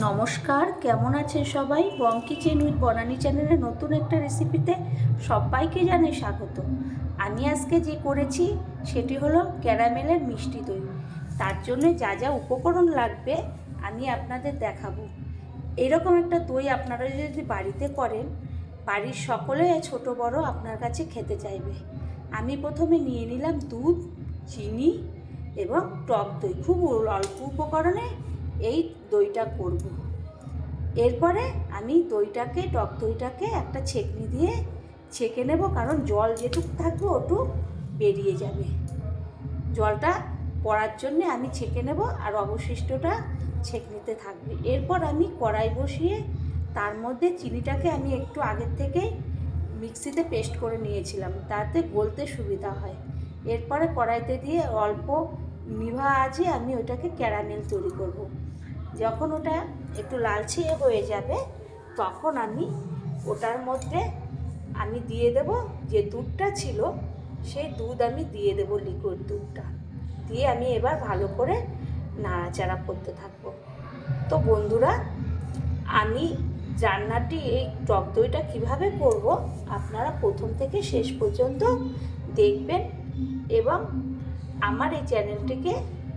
নমস্কার, কেমন আছেন সবাই? বং কিচেন উইথ বনানি চ্যানেলের নতুন একটা রেসিপিতে সবাইকে জানাই স্বাগত। আমি আজকে যে করেছি, সেটি হলো ক্যারামেলের মিষ্টি দই। তার জন্য যা যা উপকরণ লাগবে, আমি আপনাদের দেখাবো। এরকম একটা দই আপনারা যদি বাড়িতে করেন, বাড়ির সকলে ছোট বড় আপনার কাছে খেতে চাইবে। আমি প্রথমে নিয়ে নিলাম দুধ, চিনি এবং টক দই। খুব অল্প উপকরণে এই দইটা করব। এরপরে আমি দইটাকে, টক দইটাকে একটা ছেঁকনি দিয়ে ছেঁকে নেব, কারণ জল যেটুকু থাকবে ওটু বেরিয়ে যাবে। জলটা পড়ার জন্যে আমি ছেঁকে নেব, আর অবশিষ্টটা ছেঁকনিতে থাকবে। এরপর আমি কড়াই বসিয়ে তার মধ্যে চিনিটাকে আমি একটু আগের থেকে মিক্সিতে পেস্ট করে নিয়েছিলাম, তাতে গলতে সুবিধা হয়। এরপরে কড়াইতে দিয়ে অল্প নিভা আজে আমি ওটাকে ক্যারামেল তৈরি করব। যখন ওটা একটু লালচে হয়ে যাবে, তখন আমি ওটার মধ্যে আমি দিয়ে দেব যে দুধটা ছিল, সেই দুধ আমি দিয়ে দেব লিকুইড দুধটা। দিয়ে আমি এবার ভালো করে নাড়াচাড়া করতে থাকব। তো বন্ধুরা, আমি রান্নাটি, এই টক দইটা কীভাবে করব আপনারা প্রথম থেকে শেষ পর্যন্ত দেখবেন এবং আমার এই চ্যানেলটিকে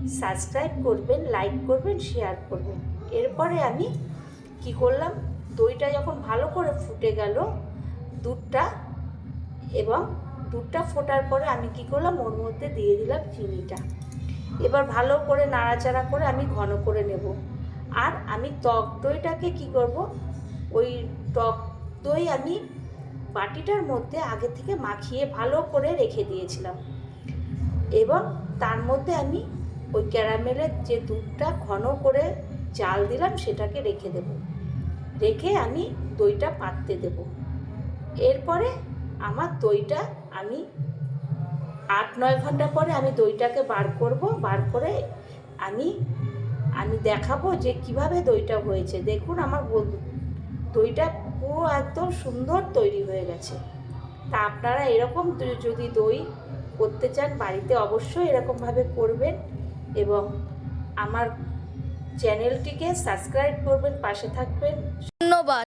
সাবস্ক্রাইব করবেন লাইক করবেন শেয়ার করবেন। এরপরে আমি কি করলাম? দইটা যখন ভালো করে ফুটে গেল, দুধটা এবং দুধটা ফোটার পরে আমি কি করলাম? ওর মধ্যে দিয়ে দিলাম চিনিটা। এবার ভালো করে নাড়াচাড়া করে আমি ঘন করে নেব। আর আমি টক দইটাকে কি করব? ওই টক দই আমি বাটিটার মধ্যে আগে থেকে মাখিয়ে ভালো করে রেখে দিয়েছিলাম। এবং তার মধ্যে আমি ওই ক্যারামেলের যে দুধটা ঘন করে চাল দিলাম, সেটাকে রেখে দেব। রেখে আমি দইটা পাততে দেব। এরপরে আমার দইটা আমি আট, নয় ঘণ্টা পরে আমি দইটাকে বার করব। বার করে আমি আমি দেখাবো যে কীভাবে দইটা হয়েছে। দেখুন আমার দইটা পুরো একদম সুন্দর তৈরি হয়ে গেছে। তা আপনারা এরকম যদি দই করতে চান বাড়িতে অবশ্যই এরকমভাবে করবেন। এবং আমার চ্যানেলটিকে সাবস্ক্রাইব করবেন পাশে থাকবেন।